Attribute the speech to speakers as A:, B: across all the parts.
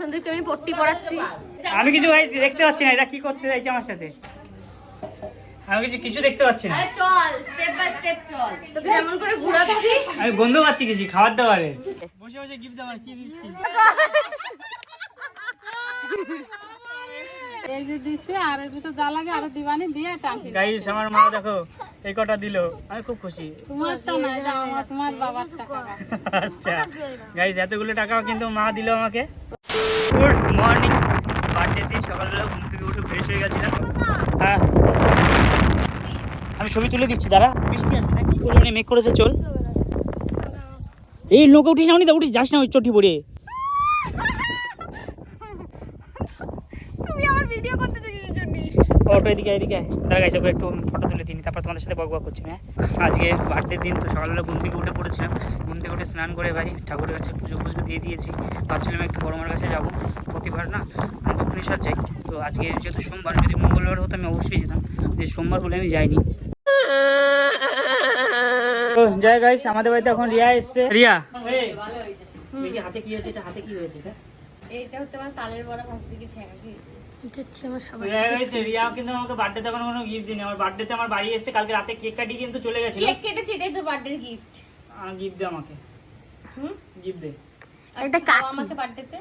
A: সন্দীপকে আমি পট্টি পড়াচ্ছি
B: আমি কিছু ভাই দেখতে পাচ্ছি না এটা কি করতে চাইছে আমার সাথে? আমি কিছু কিছু দেখতে পাচ্ছি না।
A: চল স্টেপ বাই স্টেপ চল। তোকে যেমন করে ঘোরাচ্ছি।
B: আমি বন্ধ পাচ্ছি কিছু খাবার দাবারে বসে বসে গিফট কি দিচ্ছি?
C: এই যে দিচ্ছে আর এর ভিতর যা লাগে আরও দিবানি দিয়ে টাঙ্কি
B: গাইস আমার মা দেখো এই কটা দিলো আমি খুব খুশি।
C: তোমারটা না এটা তোমার বাবার টাকা।
B: আচ্ছা। গাইস এতগুলো টাকা কিন্তু মা দিল আমাকে গুড মর্নিং বার্থডে দিন সকালবেলা ঘুম থেকে উঠে ফ্রেশ হয়ে গেছিলাম হ্যাঁ আমি ছবি তুলে দিচ্ছি দাঁড়া। বৃষ্টি আসবে দেখ কি করব মেঘ করেছে চল। এই নৌকা উঠিস না উনি? উঠিস যাস না ওই চটি পড়ে।
A: জন্য।
B: এদিকে এদিকে। দাঁড়া গাইছে একটু ফটো তুলে দিন তারপর তোমাদের সাথে বক বক করছি হ্যাঁ? আজকে বার্থডে দিন তো সকালবেলা ঘুম থেকে উঠে পড়েছিলাম। ঘুম থেকে উঠে স্নান করে ভাই ঠাকুরের কাছে পুজো পুজো দিয়ে দিয়েছি। ভাবছিলাম একটু বড় মার কাছে যাব। প্রতিবার না আমি দক্ষিণেশ্বর যাই। তো আজকে যেহেতু সোমবার যদি মঙ্গলবার হতো আমি অবশ্যই যেতাম। যে সোমবার হলে আমি যাইনি। তো জয় গাইস আমাদের বাড়িতে এখন রিয়া এসছে। রিয়া? হাতে কি হয়েছে এটা হাতে কি হয়েছে এটা?
A: এইটা হচ্ছে আমার তালের বড়া ভাজতে গিয়ে ছেঁকা খেয়েছি
B: রিয়া গাইস রিয়া কিন্তু আমাকে বার্থডেতে এখন কোনো গিফট দিনি আমার বার্থডেতে আমার বাড়ি এসেছে কালকে রাতে কেক কাটিয়ে কিন্তু চলে গেছিল।
A: কেক কেটেছি এটাই তো বার্থডে গিফট
B: গিফট আমাকে।
A: হুম?
B: গিফট দে।
A: আমাকে বার্থডেতে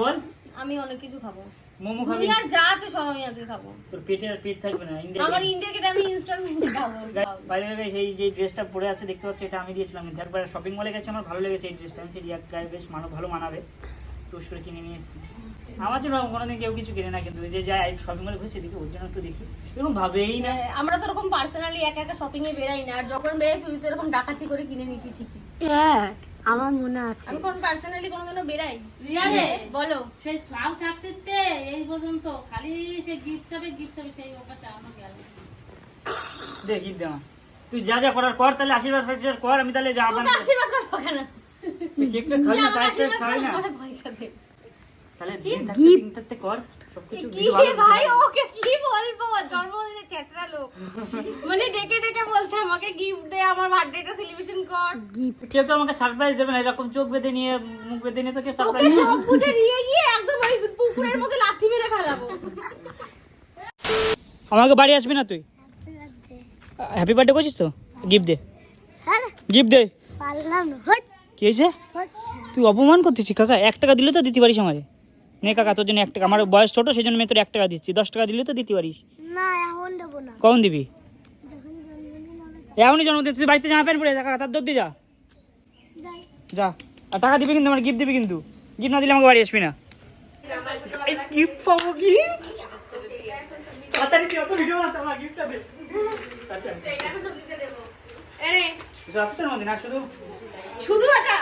B: বল?
A: আমি অনেক কিছু খাব।
B: মোমো খাবি।
A: দুনিয়ার যা আছে সব আমি আজকে খাব।
B: তোর পেটে আর পেট থাকবে না ইন্ডিয়া
A: আমার ইন্ডিয়া কেটে আমি ইনস্টলমেন্টে খাব।
B: বাইরে বাইরে সেই যে ড্রেসটা পরে আছে দেখতে পাচ্ছি এটা আমি দিয়েছিলাম। কিন্তু একবার শপিং মলে গেছে আমার ভালো লেগেছে এই ড্রেসটা আমি রিয়া গায়ে বেশ মানো ভালো মানাবে। টুস করে কিনে নিয়ে এসেছি। আমার জন্য কোনোদিন কেউ কিছু কিনে না কিন্তু ওই যে যায় শপিং মলে ঘুরছে দেখি ওর জন্য একটু দেখি। এরকম ভাবেই না।
A: হ্যাঁ, আমরা তো এরকম পার্সোনালি একা একা শপিং এ বেরাই না আর যখন বেরাই তুই তো এরকম ডাকাতি করে কিনে নিছি ঠিকই।
D: হ্যাঁ। আমার মনে আছে।
A: আমি কোন পার্সোনালি কোনোদিনও বেরাই
C: রিয়া রে
A: বলো।
C: সেই সাল কাটতে এই পর্যন্ত। খালি সে গিফট চাবে গিফট চাবে সেই ওপাশে আমার গেল।
B: দেখি গিফট দে তুই যা যা করার কর তাহলে আশীর্বাদ ফাশীর্বাদ কর আমি তাহলে যা
A: তোকে আশীর্বাদ করব কেন?
B: তুই কেকটা
A: তুই
B: খাবি তাই শেষ খাবি না। তাহলে থাকতে দিন থাকতে কর।
A: ভাই ওকে কি বলব? জন্মদিনে চেঁচড়া লোক। মানে ডেকে ডেকে বলছে আমাকে গিফট দে আমার বার্থডেটা সেলিব্রেশন কর।
B: কেউ তো আমাকে সারপ্রাইজ দেবে না এরকম চোখ বেঁধে নিয়ে মুখ বেঁধে নিয়ে তো কেউ সারপ্রাইজ
A: চোখ বুঝে নিয়ে গিয়ে একদম ওই পুকুরের মধ্যে লাথি মেরে ফেলাবো।
B: আমাকে বাড়ি আসবি না তুই? হ্যাপি বার্থডে করছিস তো? গিফট দে।
D: হ্যাঁ।
B: গিফট দে।
D: পারলাম
B: কি হয়েছে? তুই অপমান করতেছিস কাকা? এক টাকা দিলে তো দিতে পারিস আমারে। নে কাকা তোর জন্য এক টাকা। আমার বয়স ছোট সেই জন্য আমি তোর এক টাকা দিচ্ছি। দশ টাকা দিলে তো দিতে পারিস।
D: না এখন দেবো না।
B: কখন দিবি? এখনই জন্মদিন তুই বাড়িতে জামা প্যান্ট পরে যা কাকা তার দৌড় দিয়ে যা। যা। আর টাকা দিবি কিন্তু আমার গিফট দিবি কিন্তু। গিফট না দিলে আমাকে বাড়ি আসবি না। গিফট পাবো কি? তাড়াতাড়ি তুই অত ভিডিও বানাতে আমার গিফটটা দে। আচ্ছা।
A: আরে
B: শুধু আসতে না না শুধু?
A: শুধু একটা।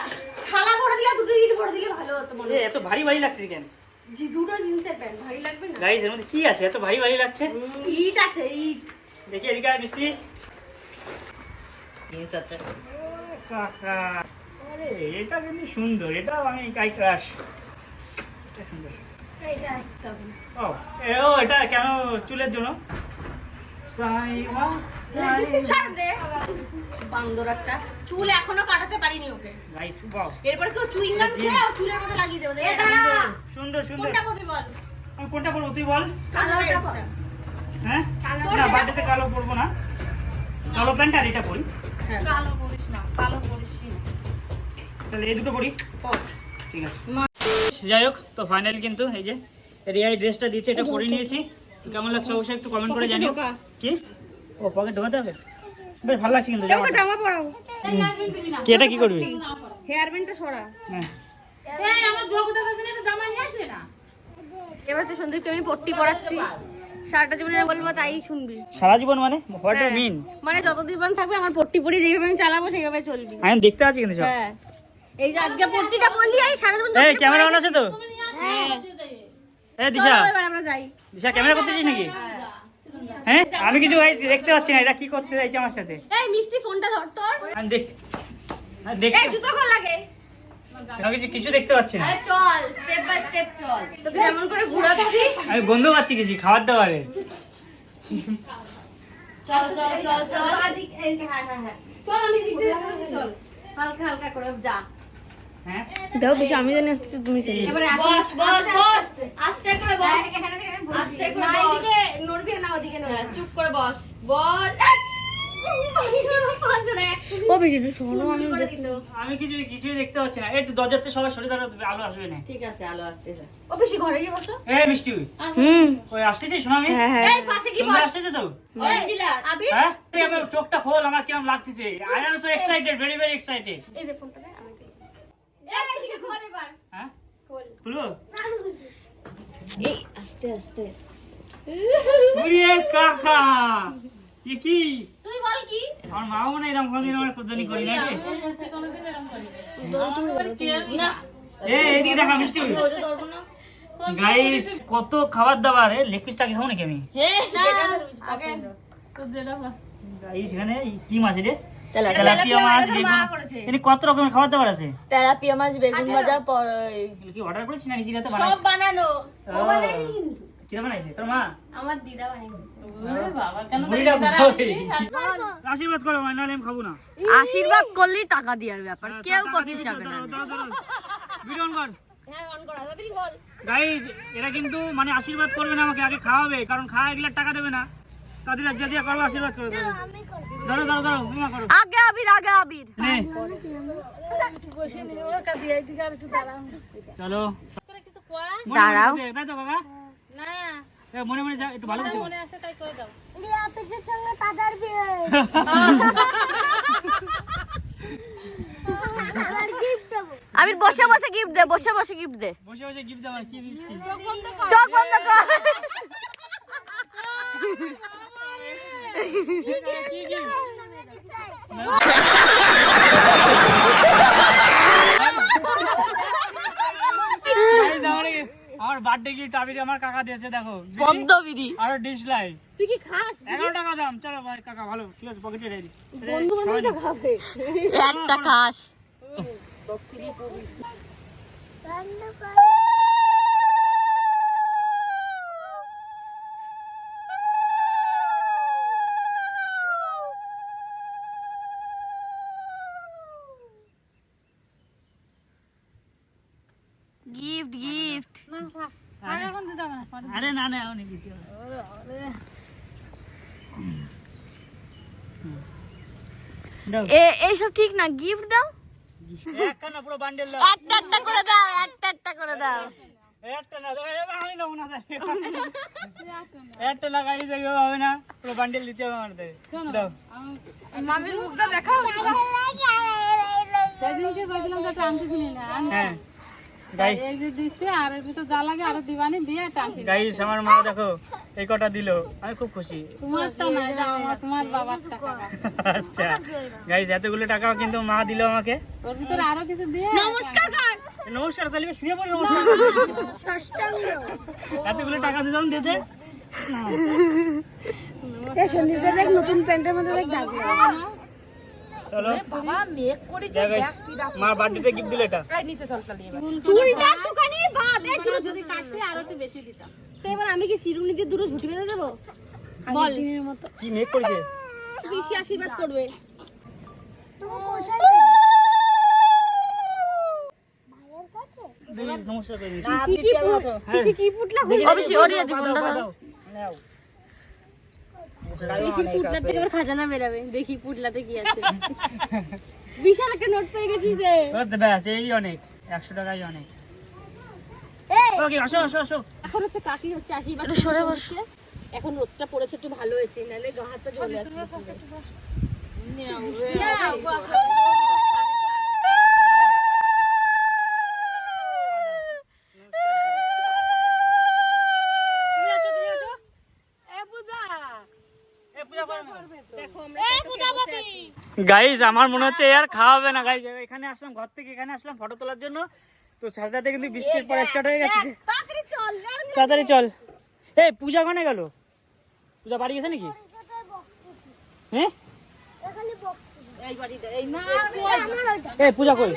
A: ছালা ভরে দিলে দুটো ইট ভরে দিলে ভালো হতো মনে
B: এত ভারী ভারী লাগছে কেন?
A: যে দুটো জিন্সের প্যান্ট ভারী লাগবে না?
B: গাইস এর মধ্যে কি আছে? এত ভারী ভারী লাগছে?
A: ইট আছে ইট
B: দেখি এদিকে আয় মিষ্টি। কাকা আরে এটা কিন্তু সুন্দর এটা আমি কাই ক্রাশ এটা সুন্দর। ও এ, ও এটা কেন চুলের জন্য? সাইমা
A: বান্দর একটা। চুল এখনও কাটাতে পারিনি ওকে।
B: গাইস
A: এরপর কেউ চুইং গাম খেয়ে চুলের মধ্যে লাগিয়ে দেবে।
B: সুন্দর সুন্দর।
A: কোনটা পড়বি বল?
B: আমি কোনটা পরবো তুই বল?
A: কালোটা ইচ্ছা।
B: হ্যাঁ? না বার্থডেতে কালো পরবো না। কালো প্যান্ট আর এটা পরি।
A: হ্যাঁ।
C: কালো করিস না কালো করিস না।
B: তাহলে এই দুটো পরি। ঠিক আছে।
A: মা-
B: যাই হোক তো ফাইনাল কিন্তু এই যে রিয়াই ড্রেসটা দিয়েছে এটা পরে নিয়েছি। কেমন লাগছে অবশ্যই একটু কমেন্ট করে জানিও। কি? ও পকেট ঢোকাতে হবে? বেশ ভালো লাগছে কিন্তু।
A: জামা পরাও।
B: কি এটা কি করবি?
A: হেয়ার ব্যান্ডটা সরা।
B: হ্যাঁ।
A: এবার তো সন্দীপকে আমি পট্টি পড়াচ্ছি সারাটা জীবনে বলব তাই শুনবি।
B: সারা জীবন মানে? হোয়াট ইউ
A: হ্যাঁ।
B: মিন
A: মানে যতদিন জীবন থাকবে আমার পট্টি পড়ি যেভাবে আমি চালাবো সেইভাবে চলবি।
B: আমি দেখতে আছি কিন্তু
A: হ্যাঁ। এই যে আজকে পট্টিটা পড়লি আর সারা জীবন
B: এই ক্যামেরা অন আছে তো?
A: হ্যাঁ।
B: এই দিশা।
A: এবার আমরা যাই।
B: দিশা ক্যামেরা করতেছিস নাকি? হ্যাঁ। আমি কিছু ভাই দেখতে পাচ্ছি না এটা কি করতে চাইছে আমার সাথে?
A: এই মিষ্টি ফোনটা ধর তোর।
B: আমি দেখতে আমি
A: জুতো লাগে
B: কিছু কিছু দেখতে পাচ্ছি না।
A: চল স্টেপ বাই স্টেপ চল। তোকে যেমন করে ঘোরাচ্ছি।
B: আমি বন্ধ পাচ্ছি কিছু খাবার দাবারে।
A: চল চল চল চল। হ্যাঁ হ্যাঁ হ্যাঁ। চল আমি দিচ্ছি চল। হালকা হালকা করে যা।
B: হ্যাঁ?
E: দাও বেশি আমি জানি একটু তুমি জানি
A: এবারে
C: বস বস বস। আস্তে করে বস।
A: এখানে থেকে
C: আস্তে করে
A: না,
C: বস।
A: নড়বি না ওদিকে নড়বি।
C: হ্যাঁ, চুপ করে বস। বস।
E: ও বেশি একটু শোনো আমি
B: আমি কিছু কিছুই দেখতে পাচ্ছি না। একটু দরজাতে সবাই সরে দাঁড়াও আলো আসবে না।
C: ঠিক আছে আলো আসতে
A: ও বেশি ঘরে গিয়ে বসো।
B: এ মিষ্টি
E: হুম।
B: ওই আসতেছিস শোনা আমি
E: হ্যাঁ হ্যাঁ।
A: এই পাশে কি বস।
B: আসতেছে তো?
A: অঞ্জিলা আবি
B: হ্যাঁ? এই আমার চোখটা খোল আমার কিরম লাগতেছে। I am so excited very very excited
A: এই যে ফোনটা দে আমাকে। এই এদিকে খোল এবার।
B: হ্যাঁ?
A: খোল।
B: খুলবো?
C: এই আস্তে আস্তে।
B: ওরে কাকা। কি? আমার মাও মনে এরকম কোনদিন আমার করি না দেখা মিষ্টি গাইস কত খাবার দাবার লেগ পিসটা খাব নাকি আমি? গাইস এখানে কি মাছ রে? তেলাপিয়া। মাছ বেগুন। কত রকমের খাবার দাবার আছে?
C: তেলাপিয়া মাছ বেগুন ভাজা
B: কি অর্ডার করেছিস না নিজের হাতে
A: সব বানানো।
B: কি বানাইছে? তোর মা?
A: আমার দিদা বানিয়ে
C: বাবা কেন
B: আশীর্বাদ করো ভাই আমি খাব না।
E: আশীর্বাদ করলেই টাকা দেওয়ার ব্যাপার। কেউ করতে যাবে না
B: দাঁড়াও, দাঁড়াও, দাঁড়াও। ভিডিও অন কর।
A: হ্যাঁ অন করা তাড়াতাড়ি বল।
B: গাইজ এরা কিন্তু মানে আশীর্বাদ করবে না আমাকে আগে খাওয়াবে কারণ খাওয়া এগুলো টাকা দেবে না। তাদের যা দিয়া করব আশীর্বাদ করে দেবে ধরো ধরো ধরো তোমা করো।
E: আগে আবির আগে আবির।
B: চলো।
C: কিছু কোয়া
E: দাঁড়াও।
B: তাই তো কাকা
C: না
B: এ, মনে মনে যা একটু ভালো
C: মনে আসে তাই করে দাও।
D: রিয়া সঙ্গে দাদার বিয়ে। আবির
E: বসে বসে গিফট দে বসে বসে গিফট দে।
B: বসে বসে গিফট দেওয়া কি দিচ্ছি
E: চোখ বন্ধ কর।
B: কি? Guys, আমার- আমার বার্থডে গিফট আবির আমার কাকা দিয়েছে দেখো।
E: পদ্ম বিড়ি।
B: আর ডিশ লাইট
A: তুই কি খাস?
B: এগারো টাকা দাম। চলো ভাই কাকা ভালো ঠিক আছে পকেটে রেডি।
A: বন্ধু বান্ধব খাবে।
E: একটা খাস।
D: বন্ধ কর
E: গিফট গিফট
C: আর হবে না
B: না না অনেক কিছু দাও।
E: এইসব ঠিক না গিফট দাও।
B: একটা না পুরো বান্ডেল দাও।
E: একটা একটা করে দাও একটা একটা করে দাও।
B: একটা না দাও। এবার আমি নেব না তাহলে। একটা না গাড়ি যাবে হবে না। পুরো বান্ডেল দিতে হবে আমাদের।
E: মামির মুখটা দেখাও।
C: সেদিনকে না
B: হ্যাঁ।
C: এই যে দিচ্ছে আর এই তো যা লাগে আরও দিবানি দিয়ে টানতে
B: গাইস আমার মা দেখো এই কটা দিলো আমি খুব খুশি।
C: তোমারটা না আমার তোমার বাবার টাকা
B: আচ্ছা। গাইস এতগুলো টাকা কিন্তু মা দিলো আমাকে।
C: ওর ভিতরে আরও কিছু দিয়ে
A: নমস্কার কর।
B: নমস্কার তাহলে শুয়ে পড়ি। নমস্কার
D: ষষ্ঠাঙ্গ
B: এতগুলো টাকা দিলাম দিয়েছে?
D: নতুন প্যান্টের মধ্যে দাগ।
B: চলো। যা guys, মা বার্থডেতে গিফট দিল এটা।
A: চুলটা একটুখানি বাদ এই
C: তোরা যদি কাটতে আরও একটু বেশি দিতাম।
A: তো এবার আমি কি চিরুনি দিয়ে দুটো ঝুটি বেঁধে দেবো? বল।
B: কি মেক করেছে?
A: বেশি আশীর্বাদ করবে।
B: নমস্কার করে
A: কি কি ফুট কি কি ফুটলা
E: অবশ্যই ওরিয়া দি ফোনটা
B: দাও, নাও।
A: বেশি থেকে খাজানা বেরাবে। দেখি ফুটলাতে কি আছে। বিশাল একটা নোট পেয়ে গেছি যে।
B: ব্যাস, এই অনেক। একশো টাকাই অনেক। ওকে আসো আসো আসো।
A: এখন হচ্ছে কাকি হচ্ছে আশীর্বাদ
E: সরে বসে।
A: এখন রোদটা পড়েছে একটু ভালো হয়েছে। নাহলে গা হাতটা জ্বলে আসবে
B: তুমি আসো তুমি আসো এ পূজা গাইজ আমার মনে হচ্ছে আর খাওয়া হবে না। গাইজ এখানে আসলাম ঘর থেকে এখানে আসলাম ফটো তোলার জন্য। তো সাথে কিন্তু বৃষ্টির পরে স্টার্ট হয়ে গেছে।
A: তাড়াতাড়ি চল
B: তাড়াতাড়ি এই পূজা ওখানে গেল? পূজা বাড়ি গেছে নাকি? হ্যাঁ? এই পূজা। কই?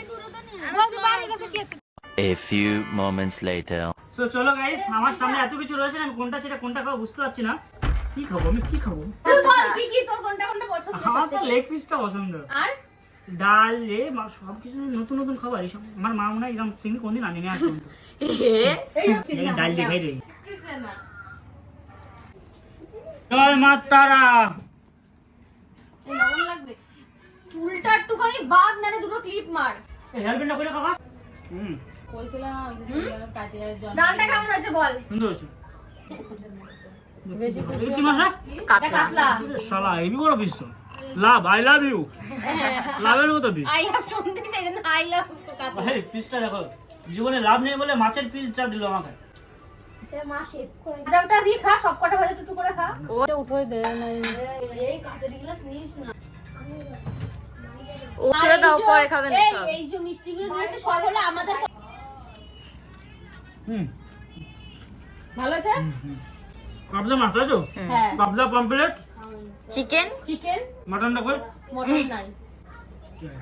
F: A few moments later.
B: তো চলো গাইস আমার সামনে এত কিছু রয়েছে না, আমি কোনটা ছেড়ে কোনটা খাব বুঝতে পারছি না। কি খাব? আমি কি খাব?
A: তুই বল কি কি তোর কোনটা কোনটা পছন্দ
B: আমার তো লেগ পিসটা পছন্দ।
A: আর?
B: ডাল এ মা- সব কিছু নতুন নতুন খাবার এইসব। আমার মা মনে হয় এরকম চিংড়ি কোনদিন আনেনি আজ পর্যন্ত। এই ডাল দিয়ে খাই রে জয় মা তারা।
A: লাগবে। চুলটা একটুখানি বাদ নারে দুটো ক্লিপ মার।
B: হেল্পেন না করে কাকা? হুম।
C: কইছিলাম ওই যে সিঙ্গারা কাটিয়ে জল
A: ডালটা কেমন হয়েছে বল?
B: সুন্দর হয়েছে। কি মাছ?
A: কাতলা।
B: শালা বড় লাভ আই লাভ ইউ লাভের মতো
A: আই হ্যাভ আই লাভ কাতলা।
B: ভাই পিসটা দেখো জীবনে লাভ নেই বলে মাছের পিস চা দিল আমাকে।
D: মা শেভ করে
A: জালটা দিয়ে খা সব কটা ভাজা টুটু করে খা।
C: উঠোই দে নাই
A: এই কাঁচারি গ্লাস নিস না।
E: ও ছেড়ে দাও পরে খাবেন সব
A: এই যে মিষ্টিগুলো নিয়েছে সব হলো আমাদের
B: হুম।
A: ভালো আছে?
B: পাবদা মাছ তো?
A: হ্যাঁ।
B: পাবদা পমপ্লেট
E: চিকেন?
A: চিকেন।
B: মাটনটা কই?
A: মটন নাই।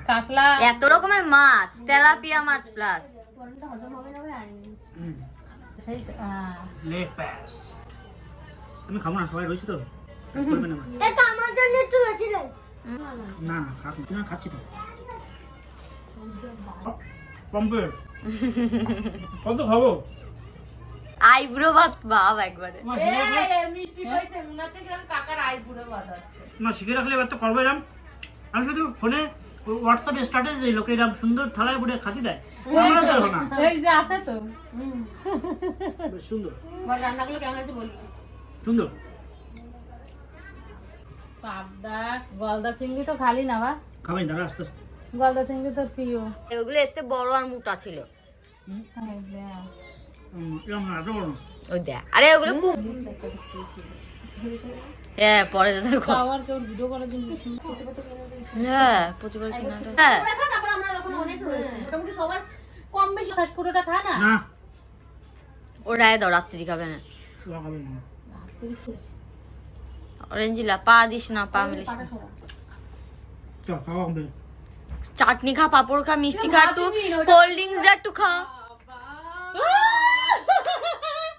C: কাতলা।
E: এত রকমের মাছ তেলাপিয়া মাছ প্লাস
A: মটনটা হজম হবে না
B: আমি খাব না? সবাই রয়েছে তো? করবে না
D: এটা আমার জন্য একটু বেশি দেয়
B: না না না। খাচ্ছি তো। পমপ্লেট কত খাব?
E: আইব্রো ভাত ভাব একবারে।
A: মিষ্টি হয়েছে মনে হচ্ছে কীরকম কাকার আই পুরো বাধা
B: না শিখে রাখলে এবার তো করব এরম। আমি শুধু ফোনে হোয়াটসঅ্যাপে স্ট্যাটাস দিই লোকে এরম সুন্দর থালায় পুড়ে খাতি দেয়। আমরা তো না।
C: এই যে আছে তো।
B: বেশ সুন্দর।
A: বল রান্নাগুলো কেমন আছে বলবি
B: সুন্দর।
C: পাবদা গলদা চিংড়ি তো খালি না বা
B: খাবেন দাঁড়া আস্তে আস্তে।
C: গলদা চিংড়ি তো প্রিয়।
E: ওগুলো এতে বড় আর মোটা ছিল।
C: এই
E: ওই দেখ আরে ওগুলো খুব হ্যাঁ পরে
C: ভিডিও করার জন্য
E: হ্যাঁ প্রতিবার কিনাটা হ্যাঁ
A: তারপর আমরা যখন অনেক রয়েছে মোটামুটি সবার কম বেশি
C: খাস পুরোটা খা না?
B: না।
E: ওরাই দাও রাত্রি খাবে না।
B: ওরা খাবে না।
E: অরেঞ্জিলা পা দিস না পা মিলিস না। চাটনি খা পাপড় খা মিষ্টি খা একটু কোল্ড ড্রিঙ্কস একটু খা
B: তুমি মেরো
A: ভালো রেসিপি
B: ওদিকে যা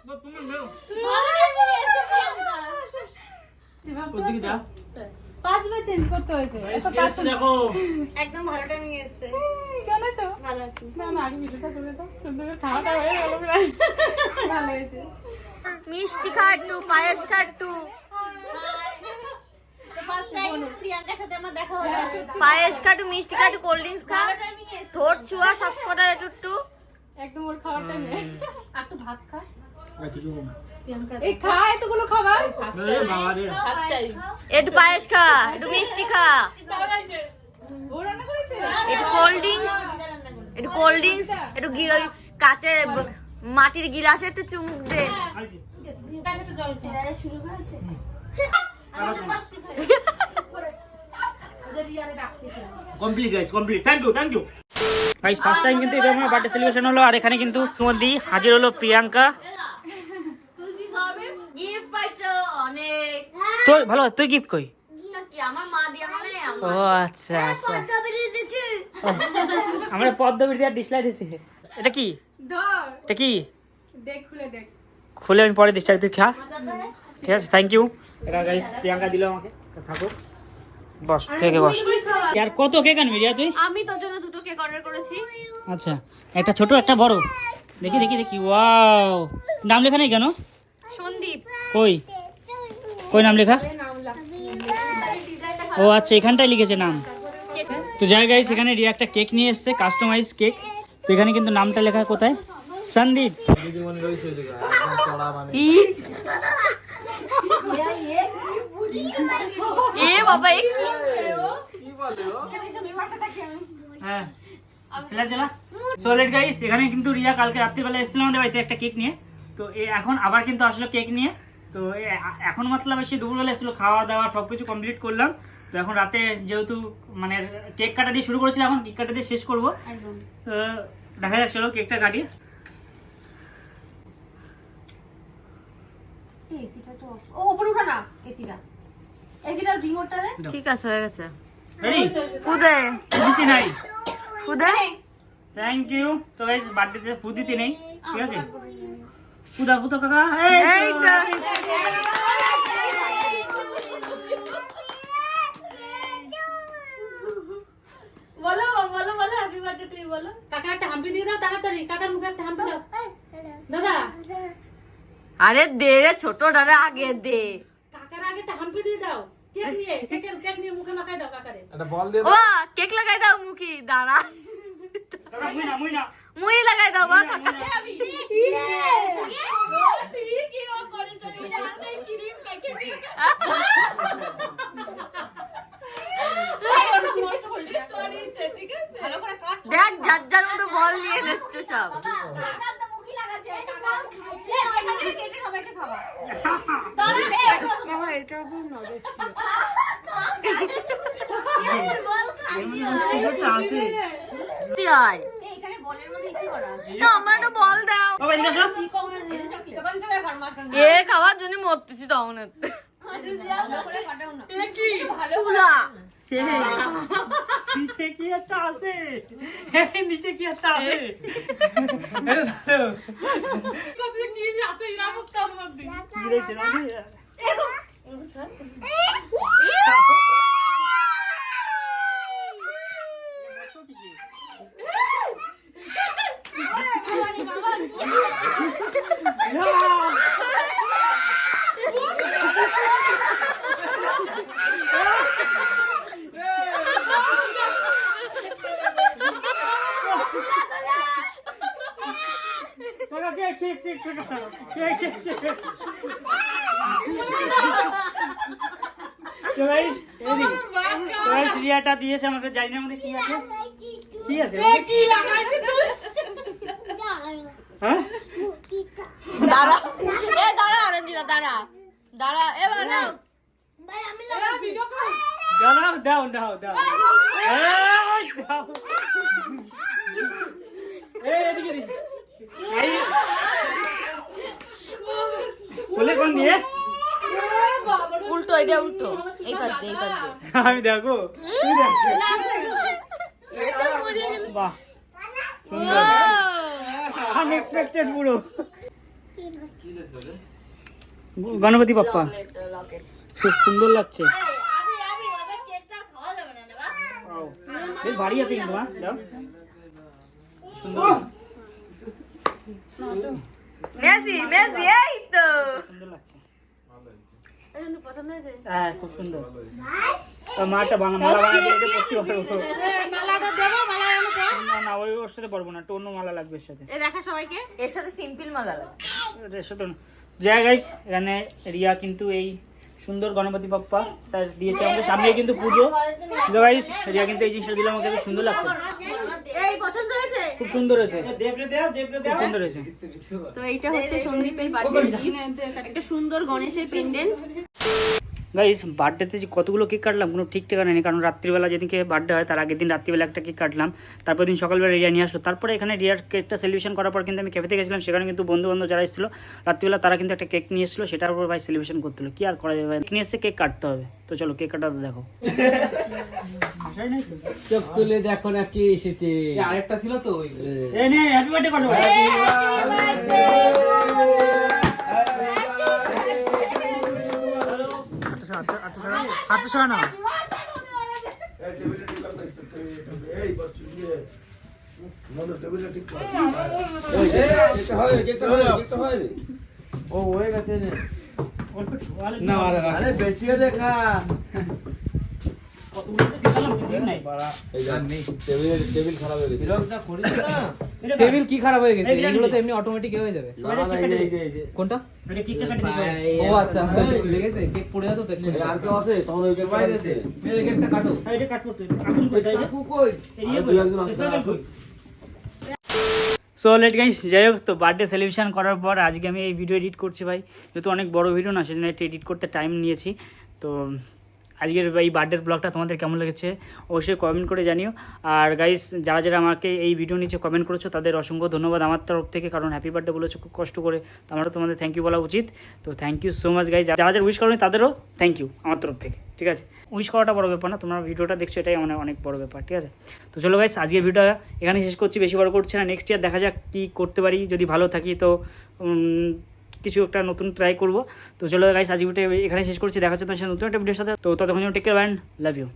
C: পাঁচবার চেঞ্জ করতে হয়েছে
B: দেখো
A: একদম ভালোটা নিয়ে এসেছে
C: কেমন আছো
A: ভালো আছি
C: না না আগে ভিডিওটা তুলে দাও সুন্দর খাওয়াটা হয়ে গেল প্রায় ভালো হয়েছে
E: মিষ্টি খা একটু পায়েস খা একটু
A: ফার্স্ট টাইম প্রিয়াঙ্কার সাথে আমার দেখা হলো
E: পায়েস খা একটু মিষ্টি খা একটু কোল্ড ড্রিঙ্কস খা।
A: টাইমিং এসেছে
E: ছুয়া সব কটা একটু একটু
C: একদম ওর খাওয়াটা নেই
A: আর একটু ভাত খা।
B: কিছু
E: একটু পায়েস খা একটু মিষ্টি খা। একটু কোল্ড ড্রিঙ্কস একটু কোল্ড ড্রিঙ্কস একটু ওই মাটির গিলাসে একটু চুমুক দে।
B: আর কি?
C: জল খা।
D: শুরু করেছে?
B: Complete guys complete thank you thank you guys first time কিন্তু এটা আমার বার্থডে সেলিব্রেশন হলো আর এখানে কিন্তু সুমদি হাজির হলো প্রিয়াঙ্কা।
E: গিফট পাইছো অনেক।
B: তুই ভালো তুই গিফট কই?
E: আমার মা দিয়া মানে?
B: ও আচ্ছা আচ্ছা।
D: পদ্মা
B: আমরা দিয়ে ডিসলাই দিছি এটা কি?
C: ধর।
B: এটা কি?
C: দেখ খুলে দেখ।
B: খুলে আমি পরে দিচ্ছি তুই খাস ঠিক আছে থ্যাংক ইউ এটা গাইস প্রিয়াঙ্কা দিল আমাকে। তো বস থেকে বস। আর কত কেক আনবি রিয়া তুই?
E: আমি তোর জন্য দুটো কেক অর্ডার করেছি।
B: আচ্ছা একটা ছোট একটা বড়। দেখি দেখি দেখি। ওয়াও নাম লেখা নেই কেন?
E: সন্দীপ।
B: কই? কই নাম লেখা? ও আচ্ছা এখানটাই লিখেছে নাম। তো যাই গাইস এখানে রিয়া একটা কেক নিয়ে এসেছে কাস্টমাইজ কেক তো এখানে কিন্তু নামটা লেখা কোথায়? সন্দীপ।
E: এ বাবা এ কি?
B: হ্যাঁ। ফেলা চলা সো গাইস এখানে কিন্তু রিয়া কালকে রাত্রিবেলা এসেছিল আমাদের বাড়িতে একটা কেক নিয়ে। তো এ এখন আবার কিন্তু আসলো কেক নিয়ে। তো এখন মতলব এসে দুপুরবেলা এসেছিল খাওয়া দাওয়া সব কিছু কমপ্লিট করলাম। তো এখন রাতে যেহেতু মানে কেক কাটা দিয়ে শুরু করেছিলাম এখন কেক কাটা দিয়ে শেষ করব। তো দেখা যাক চলো কেকটা কাটি।
A: এসিটা তো ও উপরে উঠা না এসিটা এসিটা রিমোটটা দে।
E: ঠিক আছে হয়ে গেছে। ফুদে।
B: দিতে নাই।
E: ফুদে?
B: থ্যাংক ইউ তো গাইস বার্থডেতে নেই। ঠিক আছে? ফুদা ফুদা কাকা এই
E: এই
B: তো।
E: তো
A: বার্থডে তুমি বলো।
C: কাকার একটা হাম্পি দিয়ে দাও তাড়াতাড়ি। কাকার মুখে একটা হাম্পি দাও। দাদা।
E: আরে দে রে ছোট দাদা আগে দে।
C: কাকার আগে একটা হাম্পি দিয়ে দাও। কেক নিয়ে কেকের কেক নিয়ে মুখে মাখাই দাও কাকারে।
E: ও কেক লাগাই দাও মুখি দাঁড়া।
B: মুই না মুই না।
E: মুই লাগাই দাও বা কাকা। দেখ যার যার মতো বল নিয়ে নিচ্ছে সব।
A: এটা
E: এ খাওয়ার জন্য মরতেছি তখন
B: নিচে কি আছে? নিচে কি আছে? তো guys, এদিকে। তো guys, রিয়াটা দিয়েছে আমাকে জানি না আমাদের কি আছে কি আছে?
C: কি লাগাইছিস তুই?
B: হ্যাঁ?
E: দাঁড়া। এ দাঁড়া অরেঞ্জিরা দাঁড়া। দাঁড়া এবার নাও।
C: ভিডিও কর
B: দাও দাও দাও দাও এই, দাও এই এদিকে দিস এই। বলে কোন দিয়ে
E: উল্টো এটা উল্টো। এই পাশ দিয়ে এই পাশ দিয়ে।
B: আমি দেখো। তুই দেখ। বাহ। সুন্দর। আনএক্সপেক্টেড পুরো। গণপতি বাপ্পা। খুব সুন্দর লাগছে। বেশ ভারী আছে কিন্তু দাও
E: মেসি মেসি এই তো।
B: সুন্দর লাগছে। হ্যাঁ খুব সুন্দর। মাটা মালা
C: মালাটা দেবো মালা
B: না না ওই ওর সাথে পারব না একটা অন্য মালা লাগবে এর সাথে।
A: এ দেখা সবাইকে।
E: এর সাথে সিম্পল মালা লাগবে।
B: এর সাথে জয় গাইস এখানে রিয়া কিন্তু এই সুন্দর গণপতি বাপ্পা তার দিয়েছে আমাদের সামনে কিন্তু পুজো। গাইস রিয়া কিন্তু এই জিনিসটা দিলে আমাকে খুব সুন্দর লাগছে।
A: এই পছন্দ হয়েছে?
B: খুব সুন্দর হয়েছে। খুব সুন্দর হয়েছে।
A: তো এইটা হচ্ছে সন্দীপের বাড়ি একটা সুন্দর গণেশের পেন্ডেন্ট
B: গাইস বার্থডেতে যে কতগুলো কেক কাটলাম কোনো ঠিক ঠিকানা নেই কারণ রাত্রিবেলা যেদিনকে বার্থডে হয় তার আগের দিন রাত্রিবেলা একটা কেক কাটলাম। তারপর দিন সকালবেলা রিয়া নিয়ে আসলো। তারপরে এখানে রিয়ার কেকটা সেলিব্রেশন করার পর কিন্তু আমি ক্যাফেতে গেছিলাম সেখানে কিন্তু বন্ধু বান্ধব যারা এসেছিল রাত্রিবেলা তারা কিন্তু একটা কেক নিয়ে এসেছিল সেটার উপর ভাই সেলিব্রেশন করতে হলো। কি আর করা যাবে কেক নিয়ে এসে কেক কাটতে হবে। তো চলো কেক কাটাতে দেখো।
G: চোখ তুলে দেখো না কে এসেছে।
H: আরেকটা ছিল তো ওই।
B: হ্যাপি বার্থডে হাতে সরে না
G: হয়ে টেবিল
H: কি খারাপ হয়ে গেছে? এগুলো তো এমনি অটোমেটিক হয়ে যাবে। কোনটা?
B: এটা কেকটা কাটি দিতে হবে।
H: ও আচ্ছা লেগেছে কেক পড়ে যেত তো
G: আর কেউ আছে তোমার ওই যে বাইরেতে
H: এই কেকটা কাটো।
B: আর কাট করতে হবে। কই, তাই
G: কই?
B: এই কই,
G: একজন আসছে
B: স্পেশাল
G: আসুক।
B: কই? সো লেট গাইস যাই হোক তো বার্থডে সেলিব্রেশন করার পর আজকে আমি এই ভিডিও এডিট করছি ভাই। যেহেতু অনেক বড় ভিডিও না সেজন্য একটা এডিট করতে টাইম নিয়েছি। তো আজকের এই বার্থডের ব্লগটা তোমাদের কেমন লেগেছে অবশ্যই কমেন্ট করে জানিও। আর গাইস যারা যারা আমাকে এই ভিডিও নিচে কমেন্ট করেছ, তাদের অসংখ্য ধন্যবাদ আমার তরফ থেকে, কারণ হ্যাপি বার্থডে বলেছ, খুব কষ্ট করে। তো আমারও তোমাদের থ্যাংক ইউ বলা উচিত। তো thank you so much guys যারা যারা উইশ করনি, তাদেরও থ্যাংক ইউ আমার তরফ থেকে, ঠিক আছে? উইশ করাটা বড় ব্যাপার না, তোমরা ভিডিওটা দেখছ, এটাই অনেক অনেক বড় ব্যাপার, ঠিক আছে? তো চলো গাইস আজকের ভিডিওটা এখানে শেষ করছি, বেশি বড় করছি না নেক্সট ইয়ার দেখা যাক কী করতে পারি, যদি ভালো থাকি তো কিছু একটা নতুন ট্রাই করব। তো চলো গাইস আজকে এখানে শেষ করছি। দেখা তোমার নতুন একটা ভিডিওর সাথে। তো ততক্ষণ টেক কেয়ার লাভ ইউ